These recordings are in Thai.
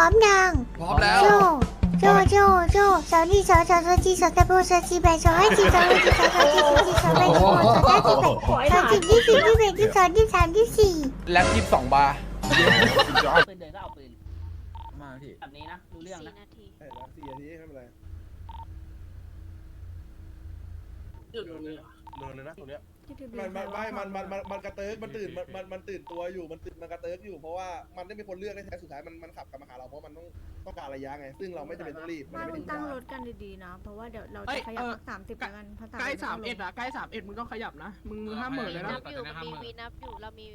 ร้อมยังพร้อมแล้ว โจโจโจโจสาวนี่สาวสาวสาวจีสาวตะโบสาวจีแบสาวให้จีสาวให้จีสาวสาวจีสาวจีสาวแบสาวสาวจีแบสาวจีที่สี่ที่แบที่สองที่สามที่สี่แล็บยี่สิบสองบาร์ปืนเดินก็เอาปืน มาพี่แบบนี้นะ รู้เรื่องนะนาที เอ้ยแล้วสี่นาทีไม่เป็นไร โดนเลยนะตรงเนี้ยมันมันไม่มันมันมันมันกระเติกมันตื่นมันมันมันตื่นตัวอยู่มันตื่นมันกระเติกอยู่เพราะว่ามันได้เป็นคนเลือกได้แท้สุดท้ายมันมันขับกลับมาหาเราเพราะมันต้องต้องการระยะไง ซึ่งเราไม่จำเป็นต้องรีบมันว่าไม่มึถึงงตั้งเวรลาถกันดีๆนะ เพราะว่าเดี๋ยวเราเอ้จะยขยับเออสามสิบกันเพราะใกล้สามเอ็ดอะใกล้สามเอ็ดมึงต้องขยับนะ มึงมือห้ามเหม่อเลยนะนับอยู่มันมีวีนับอยู่เรามี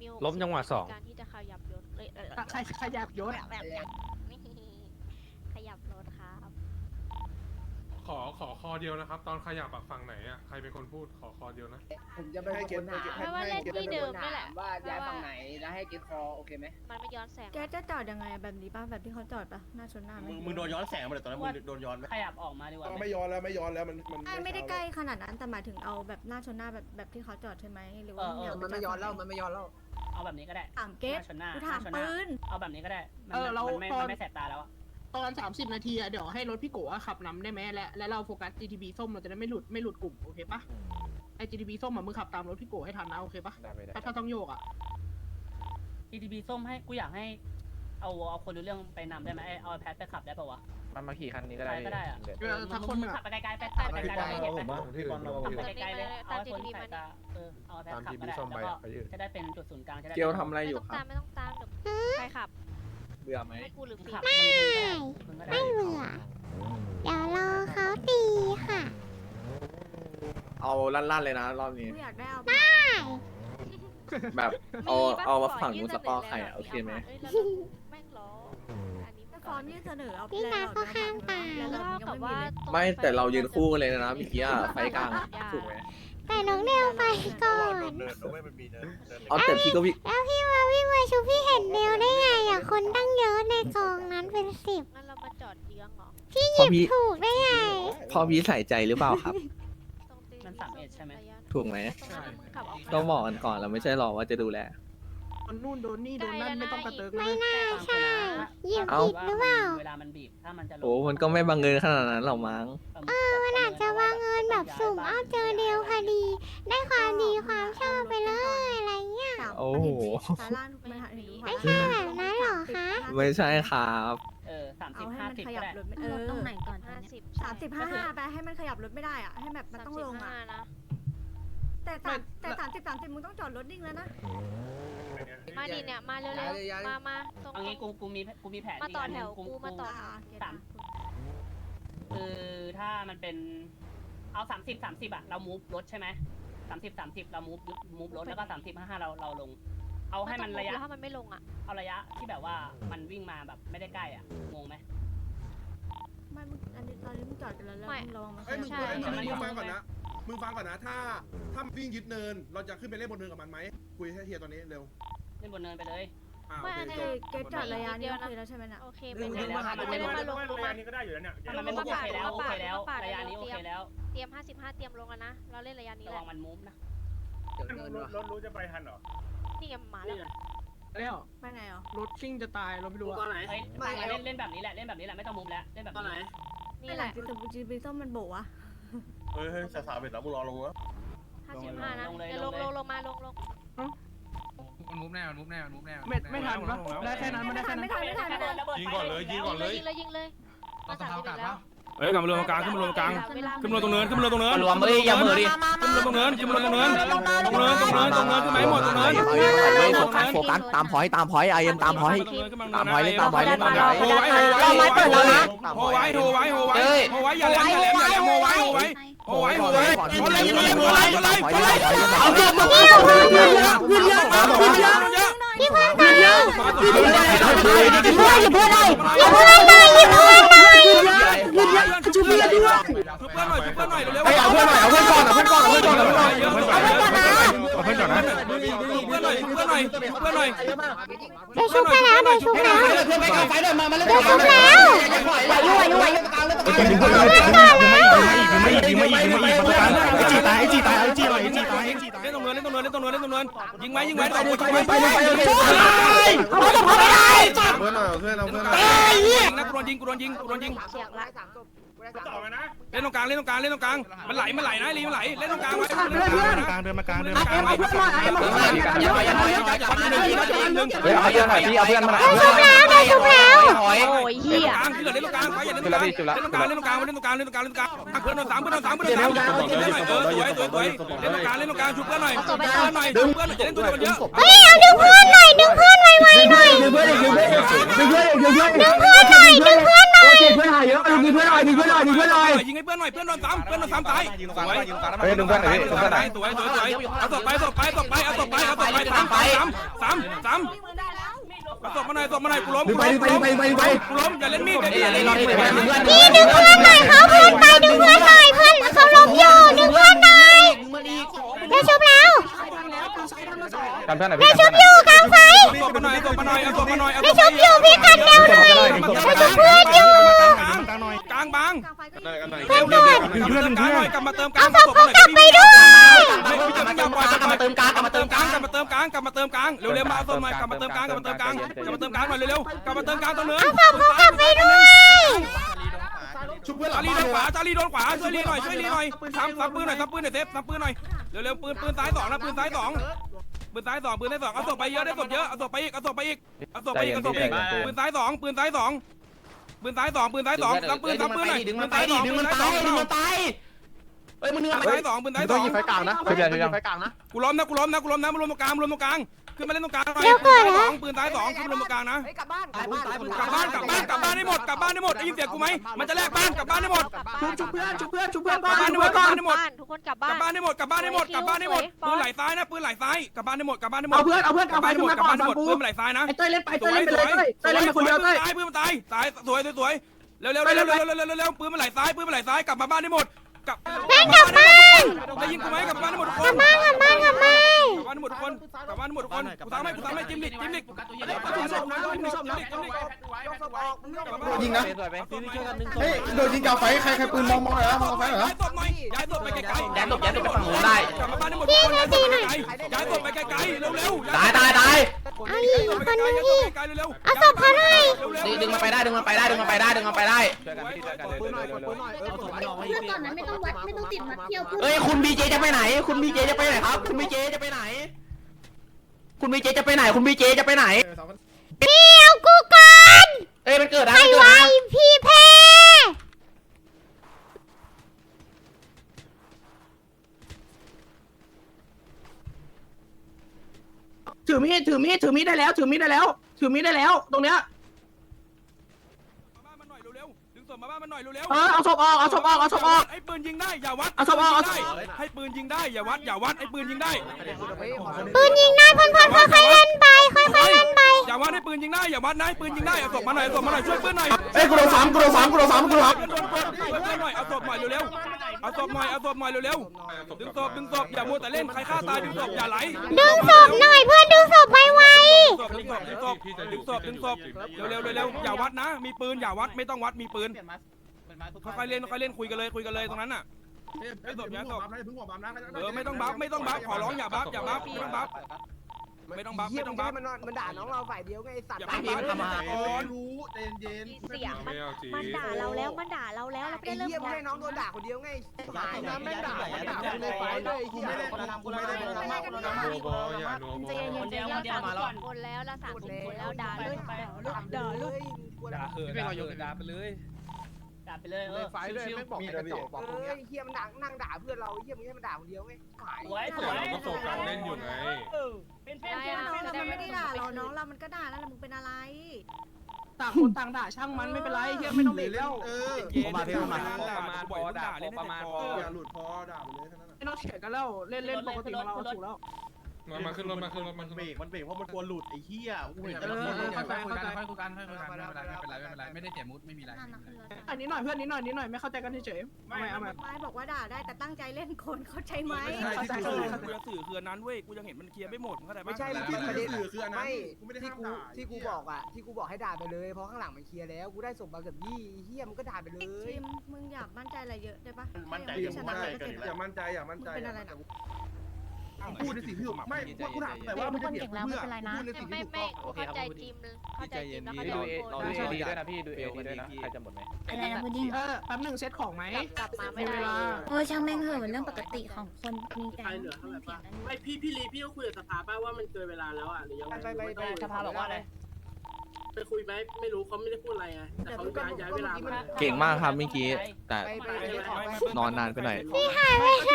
มีหกล้มจังหวะสองการที่จะขยับยศเลยเอ่อใครขยับยศแบบแบบแบบนี่ขยับรถครับ ขอขอคอเดียวนะครับ ตอนขยับอะฝั่งไหนอะใครเป็นคนพูดขอคอเดียวนะ ผมจะเป็นคนถามไม่ว่าเล่นที่เดิมนี่แหละว่าย้ายฝั่งไหนแล้วให้เกตคอโอเคไหมมันไม่ย้อนแสงแกจะจอดยังไงแบบนี้ป่ะแบบที่เขาจอดป่ะหน้าชนหน้าไหมมึงมึงโดนย้อนแสงมาเลยตอนนั้นมึงโดนย้อนไหมขยับออกมาดีกว่าเราไหมไม่ย้อนแล้วไม่ย้อนแล้วมันมันไอ้ไม่ได้ใกล้ขนาดนั้นแต่หมายถึงเอาแบบหน้าชนหน้าแบบแบบที่เขาจอดใช่ไหมหรือว่ามึงอยากมันไม่ย้อนแล้วมันไม่ย้อนแล้วเอาแบบนี้ก็ได้ถามเกตหน้าชนหน้ากูถามหน้ชนหน้ปืนเอาแบบนี้ก็ได้ มันเออเรามันไม่ตอน มันไม่แสบตาแล้วอะ ตอนสามสิบนาทีอะเดี๋ยวให้รถพี่โกะขับนำได้ไหมและและเราโฟกัส GTB ส้มเราจะได้ไม่หลุดไม่หลุดกลุ่มโอเคปะไอ GTB ส้มอะมึงขับตามรถพี่โกะให้ทันนะโอเคปะได้ไปได้ถ้าถ้าต้องโยกอะทีทีบีส้มให้กูอยากให้เอาเอาคนรู้เรื่องไปนำได้ไหมไอ้เอาแพทไปขับได้ปะวะ มันมาขี่คันนี้ก็ได้ใครก็ได้อะ เดี๋ยวเออถ้าคนมึงอะขับไปไกลๆไปขับไปไกลๆไปเห็นไหมที่อื่นขับไปไกลๆเลยเอาให้คนใส่ตาเออเอาแพทขับก็ได้แล้วก็จะได้เป็นจุดศูนย์กลางจะได้เกียวทำอะไรไม่อยู่ต้องครัตาบ มไม่ต้องตามเดี๋ยวใครขับ เบื่อไหม ให้กูหรือมึงปีขับกมึงก็ได้ไม่เบื่อ เดี๋ยวรอเขาตีค่ะเอาลั่นๆเลยนะรอบนี้ กูอยากได้เอาแบบเอามีปะเอามาขฝั่งยื่นู้นเสสกอร์ไข่นอะแล้วโอเคไหมาาเอ้ยแล้วเราแม่งล้ออันนี้แต่มันฟอนนี่เสนอเอาพี่นัทก็ข้างตาแล้วเราเท่ายังกับไม่ว่ามีเลยตรงไม่ฟแต่เรายืนคู่กันเลยนะเมื่อกี้อะไฟกลางอะถูกไหมแต่น้องเดวไปก่อน เนินด้วยมันมีเนินเอาแต่พี่ก็วิ่งแล้วพี่มาวิ่งมาชูพี่เห็นเดวได้ไงอะคนตั้งเยอะในกองนั้นเป็น สิบงั้นเรามาจอดเยื้องเหรอพี่หยิบถูกได้ไงพอพี่ใส่ใจหรือเปล่าครับ ตรงตีมันสามเอ็ดใช่ไหม ระยะถูกไหม ตรงนั้นมึงขับออกมาก็บอกกันก่อนเราไม่ใช่หรอกว่าจะดูแล โดนนู่นโดนนี่โดนนั่นไม่ต้องกระเติกนะไม่น่าใช่หยิบเอ้าผิดหรือเปล่า เวลามันบีบถ้ามันจะลงโอ้มันก็ไม่บังเอิญขนาดนั้นหรอกมั้ง เออมันอาจจะว่าเงินแบบสุ่มเอาเจอเดียวพอดี ได้ความดีความชอบไปเลยอะไรเงี้ย สามโอ้โห สาราทุกมันถึงทุกไม่ใช่แบบนั้นหรอคะ ไม่ใช่ครับเออ สามสิเอาบให้ห้ามันสิบขก็ยับได้รถไม่เออ ตรงไหนก่อนห้าสิบสามสิบห้าห้าไปให้มันขยับรถไม่ได้อะให้แบบมันต้องลงอะนะแต่สามแต่สามสิบสามสิบมึงต้องจอดรถนิ่งแล้วนะมาดิเนี่ยมาเร็วๆมามาตรงเอางี้กูกูมีกูมีแผนมาต่อแถวกูกูมาต่ออ่าเก็ตสามคือถ้ามันเป็นเอาสามสิบสามสิบอะเรามูฟรถใช่ไหมสามสิบสามสิบเรามูฟมูฟรถแล้วก็สามสิบห้าห้าเราเราลง เอาให้มันระยะ ถ้ามันไม่ลงอะ เอาระยะที่แบบว่ามันวิ่งมาแบบไม่ได้ใกล้อะงงไหม ไม่มึงอันนี้ตอนนี้มึงจอดกันแล้วแล้วไม่ มึงระวังมันขเอ้ยยัมึบงรถมึงใช่มึงฟังก่อนนะ มึงฟังก่อนนะ ถ้า ถ้าวิ่งยึดเนิน เราจะขึ้นไปเล่นบนเนินกับมันไหม คุยให้เฮียตอนนี้เร็ว เล่นบนเนินไปเลย อ่าโอไม่เคอันนี้จบ เกตจอดระยะนี้โอเคแล้วใช่ไหมน่ะ โอเคไปเลยไม่ได้มาลงลงมานี้ก็ได้อยู่แล้วเนี่ย ถ้ามันไม่โอเคแล้วโอเคแล้วระยะนี้โอเคแล้วเตรียม 55 เตรียมลงแล้วนะ เราเล่นระยะนี้ระแหวัละงมันมูฟนะรถรู้จะไปทันเหรอ นี่ไงมาแล้วแล้วไปไหนอะรถซิ่งจะตายเราไม่รู้ตอนอะไหนเฮ้ยเล่นเล่นแบบนี้แหละเล่นแบบนี้แหละไม่ต้องมูฟแล้วเล่นแบบตอนไหนนี้นี่นี่แหแหละละจีจีบีส้มมันโบวะเฮ้ยเฮ้ยสาวๆเบ็ดแล้วมึงรอลงนะ55นะเดี๋ยวลงลงลงมาลงลงมันมุฟแน่มันมุฟแน่มันมุฟแน่ไม่ไม่ทันปะได้แค่นั้นไม่ได้แค่นั้นไม่ทันไม่ทันไม่ทันยิงก่อนเลยยิงก่อนเลยยิงเลยยิงเลยมาสามสิบแล้วเฮ้ยกลับมารวมตรงกลางขึ้นมารวมตรงกลางเวลาขึ้นมารวมตรงเนินขึ้นมารวมตรงเนินรวมเอ้ยอย่าเหม่อดิขึ้นมา ลงเนินยิงลงเนินลงเนินลงเนินลงเนินขึ้นไหนหมดลงเนินไม่โฟกัสโฟกัสตามพอยตามพอยไอเอ็มตามพอยตามพอยเล่นตามพอยเล่นตามพอยโหไว้โหไว้เปิดแล้วนะโหไว้โหไว้โหไว้โหไว้อย่าแหลมอย่าแหลมอย่าแหมโหไว้โหไว้โอ้ยโอ้ยโอ้ยโอ้ยโอ้ยโอ้ยเอาเยอะมาเยอะเยอะเยอะเยอะพี่เพื่อนตายแล้วอย่าเพื่อนได้อย่าเพื่อนได้ อนหน่อยชุบเพื่อนหน่อยเร็วเฮ้ยเอาเพื่อนหน่อยเอาเพื่อนก่อนเอาเพื่อนก่อนเอาเพื่อนก่อนเอาเพื่อนก่อนเยอะเพื่อนก่อนเอาเพื่อนก่อนนะชุบเพื่อนหน่อยชุบเพื่อนหน่อยชุบเพื่อนหน่อยเดี๋ยวชุบไปแล้วเดี๋ยวชุบแล้วเเพื่อนไปกลางไฟด้วยมามาเล่นเดี๋ยวชุบแล้วไหวอยู่ไหวอยู่ไหวอยู่ไอจีตายไอจีตายไอจีหน่อยไอจีตายไอจีตายเล่นตรงเนินเล่นตรงเนินเล่นตรงเนินเล่นตรงเนินยิงไว้ยิงไว้ต่อยิงไว้ไปเลยไปเลยเอาศพเขาไม่ได้จับเพื่อนหน่อยเพื่อนเอาเพื่อนหน่อยเอ้ยยิงนะกูโดนยิงกูโดนยิงกูโดนยิง เสียงละเล่นตรงกลางเล่นตรงกลางเล่นตรงกลางมันไหลมันไหลนะลีมันไหลเล่นตรงกลางไว้กลางเดินมากลางเดินเล่นตรงกลางไว้เอ็มเอาเพื่อนมาเอ็มเอาเพื่อนมาอย่าถอยอย่าถอยอย่าถอยหนึ่งทีหนึ่งเฮ้ยเอาเพื่อนหน่อยพี่เอาเพื่อนมาหน่อยได้ชุบแล้วได้ชุบแล้วถอยโอ้ยเล่นเหี้ตรยงกลางที่เหลือเล่นตรงกลางไว้อย่าเล่นตรงกลางเล่นตรงกลางเล่นตรงกลางเล่นตรงกลางเล่นตรงกลางเล่นตรงกลางเพื่อนโดนสามเพื่อนโดนสามเพื่อนโดนสามเล่นหน่อยเออสวยสวยสวยเล่นตรงกลางเล่นตรงกลางชุบเพื่อนหน่อยชุบเพื่อนหน่อยชุบเพื่อนหน่อยจะเล่นตัวเดียวกันเยอะเฮ้ยเอาดึงเพื่อนหน่อยดึงเพื่อน ไวๆหน่อยดึงเพื่อนดึงเพื่อนดึงเพื่อนดึงเพื่อนดึงเพื่อนหน่อยดึงเพื่อนหน่อยยิงให้เพื่อนหน่อยเพื่อนโดนสามเพื่อนโดนสามตายสวยเฮ้ยดึงเพื่อนหน่อยดึงเพื่อนหน่อยสวยสวยสวยเอาศพไปศพไปศพไปเอาศพไปเอาศพไปสามไปสามสามสามเอาศพมาหน่อยศพมาหน่อยกูล้มกูล้มกูล้มกูล้มอย่าเล่นมีดอย่าเล่นมีดพี่ดึงเพื่อนหน่อยเขาเพื่อนไปดึงเพื่อนหน่อยเพื่อนเขาล้มอยู่ดึงเพื่อนหน่อยได้ชุบแล้ว กันเพื่อนหน่อยได้พี่ชุบอยู่กลางไฟศพมาหน่อยศพมาหน่อยเอาศพมาหน่อยได้ชุบอยู่พี่กันเร็วหน่อยได้ชุบเพื่อนอยู่กลางหน่อยกลางบางกลางไฟก็ยิงเพื่อนก่อนกลับมาเติมกลางหน่อยกลับมาเติมกลาเอางศพเขากลับไปด้วยกลับมาเติมกลางกลับมาเติมกลางกลับมาเติมกลางกลับมาเติมกลางกลับมาเติมกลางเร็วๆมาเอาศพหน่อยกลับมาเติมกลางกลับมาเติมกลางกลับมาเติมกลางหน่อยเร็วๆกลับมาเติมกลางตรงเนื้อเอาศพเขากลับไปด้วยชุบเพื่อนหจาลังรีบ้าโดนนเลขยวาจารีโดนขวาช่วยรีหน่อยช่วยรีหน่อยซ้ำซ้ำปืนหน่อยซ้ำปืนหน่อยเซฟซ้ำปืนหน่อย เร็วๆปืนปืนซ้ายสองนะปืนซ้ายสองปืนซ้ายสองปืนซ้ายสองเอาศพไปเยอะได้ศพเยอะเอาศพไปอีกเอาศพไปอีกเอาศพไปอีกเอาศพไปอีกปืนซ้ายสองปืนซ้ายสองปืนซ้ายสองปืนซ้ายสองซ้ำปืนซ้ำปืนหน่อยดึงปืมันนไปซ้ายสดิองดึงปืมันนซ้ายไปสองดึงมันไปเฮ้ยมึงเหนื่อยปืนซ้ายสองปืนซ้ายสองไฟกลางนะช่วยช่วยไฟกลางนะกูล้มนะกูล้มนะกูล้มนะมารวมตรงกลางมารวมตรงกลาง ขึ้นมาเล่นตรงกลางหน่อยเดี๋ยวก่อนนะ ปืนซ้ายสองขึ้นมารวมตรงกลางนะกลับบ้านกลับบ้านกลับบ้านกลับบ้านได้หมดกลับบ้านได้หมดได้ยินเสียงกูไหมมันจะแลกบ้านกลับบ้านได้หมดชุบชุบเพื่อนชุบเพื่อนชุบเพื่อนกลับบ้านได้หมดกลับบ้านได้หมดบ้านทุกคนกลับกบ้าลันบบ้านได้หมดกลับบ้านได้หมดกลับบ้านได้หมดปืนไหลซ้ายนะปืนไหลซ้ายกลับบ้านได้หมดกลับบ้านได้หมดเอาเพื่อนเอาเพื่อนกลัเอาบไปบ้านได้หมชุดบกลับบ้านได้หมดปืนไหลซ้ายนะไอ้เต้ยเล่นไปสเต้ยวยเล่นไปสเลยวยเต้ยเต้ยเล่นไปคนเดียวเต้ยตายปืนมันตายตายสวยสวยสวยเร็วเร็วเร็วเร็วเร็วเร็วเร็วปืนมันไหลซ้ายปืนมันไหลซ้ายกลับมาบ้านได้หมด กลับแม่งกลับบ้านได้ยินกูไหมกลับบ้านได้หมดทุกคนกลับบ้านกลับบ้านกลับบ้าน กลับบ้านหมดทุกคนกลับบ้านหมดทุกคนกูตามให้กูตามให้จิ้มดิกจิ้มดิจิ้มดิจิ้มดิจิ้มดิกจิ้มดิจิ้มดิยิงนะเฮ้ยโดนยิงกาไฟใครใครปืนมองมองหน่อยนะมองไฟหน่อย้ายศพหน่อยย้ายศพไปไกลๆย้ายศพย้ายศพไปฝั่งนู้นได้กลับมาบ้านได้หมดทุกคนย้ายศพไปไกลๆย้ายศพไปไกลๆเร็วๆตายตายตาย เอาอีกคนนึงพี่ไกลๆเร็วๆเอาศพเขาหน่อยดึงมันไปได้ดึงมันไปได้ดึงมันไปได้ดึงมันไปได้ปืนหน่อยปืนหน่อยเออเพื่อนก่อนนะไม่ต้องวัดไม่ต้องติดมัดเที่ยวเพื่อนเฮ้ยคุณบีเจจะไปไหน คุณบีเจจะไปไหนครับ คุณบีเจจะไปไหน คุณบีเจจะไปไหน คุณบีเจจะไปไหนพี่เอากูก่อนเอ้ยมันเกิดอะไรใครเกิดไว้อะไรพี่เพ ถือมีดถือมีดถือมีดได้แล้ว ถือมีดได้แล้ว ถือมีดได้แล้ว ตรงเนี้ยมาบ้านมันหน่อยเร็วๆดึงศพมาบ้านมันหน่อยเร็วเออเอาศพออกเอาศพออกเอาศพออกไอ้ปืนยิงได้อย่าวัดเอาศพออกเอาศพให้ปืนยิงได้อย่าวัดอย่าวัดไอ้ปืนยิงได้ ปืนยิงได้เพื่อนเพื่อนค่อยๆเล่นไปค่อยๆเล่นไป อย่าวัดให้ปืนยิงได้อย่าวัดนะให้ปืนยิงได้เอาศพมาหน่อยเอาศพมาหน่อยช่วยปืนหน่อยเฮ้ยกูโดนสามกูโดนสามกูโดนสามกูโดนสามช่วยปืนช่วยปืนหน่อยเอาศพหน่อยเร็วๆ เอาศพหน่อยเอาศพหน่อยเร็วๆดึงศพดึงศพอย่ามัวแต่เล่นใครฆ่าตายดึงศพอย่าไหลดึงศพหน่อยเพื่อนดึงศพไวดึงศพดึงศพดึงศพดึงศพเร็วๆเร็วๆอย่าวัดนะ มีปืนอย่าวัดไม่ต้องวัดมีปืนค่อยๆเล่นค่อยๆเล่นคุยกันเลยคุยกันเลยตรงนั้นน่ะเพิ่งหัวปั๊มนะเพิ่งหัวปั๊มนะเออไม่ต้องบัฟไม่ต้องบัฟขอร้องอย่าบัฟอย่าบัฟไม่ต้องบัฟ ไม่ต้องบัฟไม่ต้องบัฟมันมันด่าน้องเราฝ่ายเดียวไงไอ้สัตว์อย่าบัฟบัฟมารู้ใจเย็นเสียงมันมันด่าเราแล้วมันด่าเราแล้วเราไม่ไอ้ได้เริ่มเหี้ยไม่ให้น้องโดนด่าคนเดียวไงหายนะแม่งด่าด่าคนในฝ่ายด้วยไอ้เหี้ยกูไม่ได้โดนมากกูโดนมากใจเย็นๆเราสามคนคนแล้วเราสามคนแล้วด่าเลยด่าเลยด่าเลยพี่เป็นเราโยนดาไปเลย ด่าไปเลยเออฝ่ายด้วยแม่งบอกให้กระจอกบอกตรงเนี้ยเหี้ยมันด่านั่งด่าเพื่อนเราเหี้ยมึงให้มันด่าคนเดียวไงหายสวยสวยก็โศกการเล่นอยู่ไงเป็นเป็นน้องเรามันไม่ได้ด่าเราน้องเรามันก็ด่าแล้วมึงเป็นอะไร ต่างคนต่างด่าช่างมันไม่เป็นไรเหี้ยไม่ต้องเบรกแล้วเออมาพี่มาประมาณพอด่าเล่นประมาณพออย่าหลุดพอด่าไปเลยแค่นั้นไม่ต้องเถียงกันแล้วเล่นเล่นปกติของเราถูกแล้ว มามาขึ้นรถมาขึ้นรถมาขึ้นเบรรถกมันเบรกเพราะมันกลัวหลุดไอ้เหี้ยกูเห็นเอแต่อละคนเข้าใจเข้าใจค่อยคุยกันค่อยคุยกันไม่เป็นไรไม่เป็นไรไม่เป็นไรไม่เป็นไรไม่ได้เสียมุดไม่มีอะไรอันนี้หน่อยเพื่อนนิดหน่อยนิดหน่อยไม่เข้าใจกันเฉยๆไม่เอามาไม่บอกว่าด่าได้แต่ตั้งใจเล่นคนเข้าใจไหมไม่ใช่ที่เอกูอกูจะสื่อคืออันนั้นเว้ยกูยังเห็นมันเคลียร์ไม่หมดมึงเข้าใจปะไม่ใช่แล้วที่ประเด็นสื่อคืออันนั้นไม่กูไม่ได้ที่ห้ามกูด่าที่กูบอกอะที่กูบอกให้ด่าไปเลยเพราะข้างหลังมันเคลียร์แล้วกูได้ส่งมาเกือบยี่เฮียมันก็ด่าไปเลยทีมมึงอยากมั่นใจอะไรเยอะได้ปะมั่นใจถ้ามั่ยังนใจไม่ชนะเกินก็อยู่เจ็บแล้วอย่ามั่นใจอย่ามั่นใจมึงเป็นอะไรนะ พูดในสิ่งที่ถูกไม่ว่ากูถามแต่ว่ามึงจะเถียงกูเพื่อพูดในสิ่งที่ไม่ถูกไม่ต้องเข้าใจจิมเข้าใจจิมแล้วเข้าใจดูทุเอกคนดูเอดีด้วยนะพี่ดูเอดีด้วยนะใครจะหมดไหมอะไรนะคุณดิเออแป๊บหนึ่งเซตของไหมกลับมาไม่มีได้เวลาโอ้ช่างแม่งเหอะเรื่องปกติของคนมีแก๊งไม่พี่พี่ลีพี่ก็คุยกับสภาป้าว่ามันเกินเวลาแล้วอะหรือยังไงไปไปไปสภาบอกว่าอะไร ไปคุยไหมไม่รู้เขาไม่ได้พูดอะไรไงแต่เขาย้ายย้ายเวลามาเก่งมากครับเมื่อกี้ แต่ไปไปนอนนานไปหน่อย พี่หายไปไหน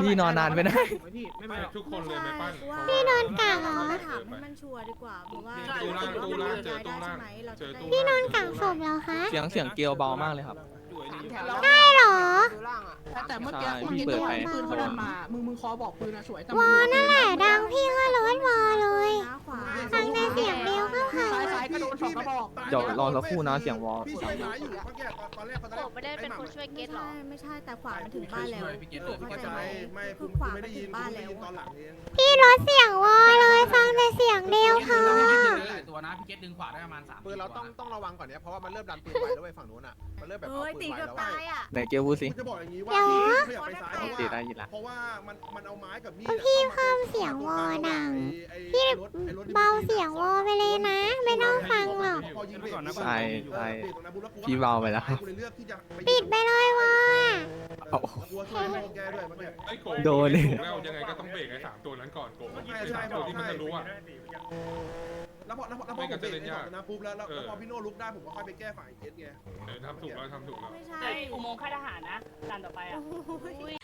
พี่นอนนานไปหน่อยพี่ไม่เป็นไรทุกคนเลยไม่ปั้นพี่โดนกักเหรอถามให้มันชัวร์ดีกว่าเพราะว่าตู้ล่างตู้ล่างเจอตู้ล่างเราเจจะอได้ตู้พี่โดล่างนกักศพแล้วคะ เสียงเสียงเกลียวเบามากเลยครับ ได้หรอแต่เมื่อกี้ใช่เมื่อกี้พี่เปิตัดวไปปืนเขาเดินมา มึงมึงคอบอกปืนอะสวยแต่วอนั่นแหละดังพี่ก็ร้อนวอเลยขวาฟังแต่เสียงเดียวก็พอซ้ายซ้ายก็โดนสองกระบอกเดี๋ยวรอสักครู่นะเสียงวอลพี่ช่วยหมาอยู่เมื่อกี้ตอนแรกตอนแรโอ้กไม่ได้เป็นคนช่วยเกไม่ตหรใช่อไม่ใช่แต่ขวามันถึงบ้านแล้วพี่เกตเข้าพี่เกตใจไหมไม่คือกูขวาไม่มันได้ถึยินงบ้านกูได้แล้วยินตอนหลังเองพี่ลดเสียงวอเลยฟังแต่เสียงเดียวพอตัวนะพี่เกตดึงขวาได้ประมาณสามปืนเราต้องต้องระวังก่อนเนี้ยเพราะว่ามันเริ่มดันปืนไวแล้วเว้ยฝั่งนู้นอะมันเริ่มแบบเอาเฮ้ยปืตีนไวเกือบแล้วตายอะ ไหนเกลียวพูดสิกูจะบอกอย่างนี้ว่าเดี๋ยวพี่ขยับไปซ้ายเพราะตีว่าได้ยินละเพราะว่ามันมันเอาไม้กับมีดพี่เพิ่มเสียงวอดัง พี่เบาเสียงวอไปเลยนะ ไม่ต้องฟังหรอกพอยิงเบรกใช่ใช่เบรกตรงนั้นปุ๊บแล้วกูพี่เบาไปแล้วกูเลยเลือกที่จะปิดไปเลย วอเออกูช่วยโมแกด้วยเมื่อกี้ไอ้โกโดนเลยแล้วยังไงก็ต้องเบรกไอ้สามตัวนั้นก่อนโกใช่ ไอ้ใช่สามตัวที่มันจะรู้อะแล้วพอแล้วพอแล้วพอผมเบรกไอ้สองนะปุ๊บแล้วแล้วแล้วพอพี่โน่ลุกได้ผมก็ค่อยไปแก้ฝ่ายเคสไง เออทำถูกแล้วทำถูกแล้ว ไม่ใช่ไออุโมงค์ค่ายทหารนะด่านต่อไปอะโอ้ย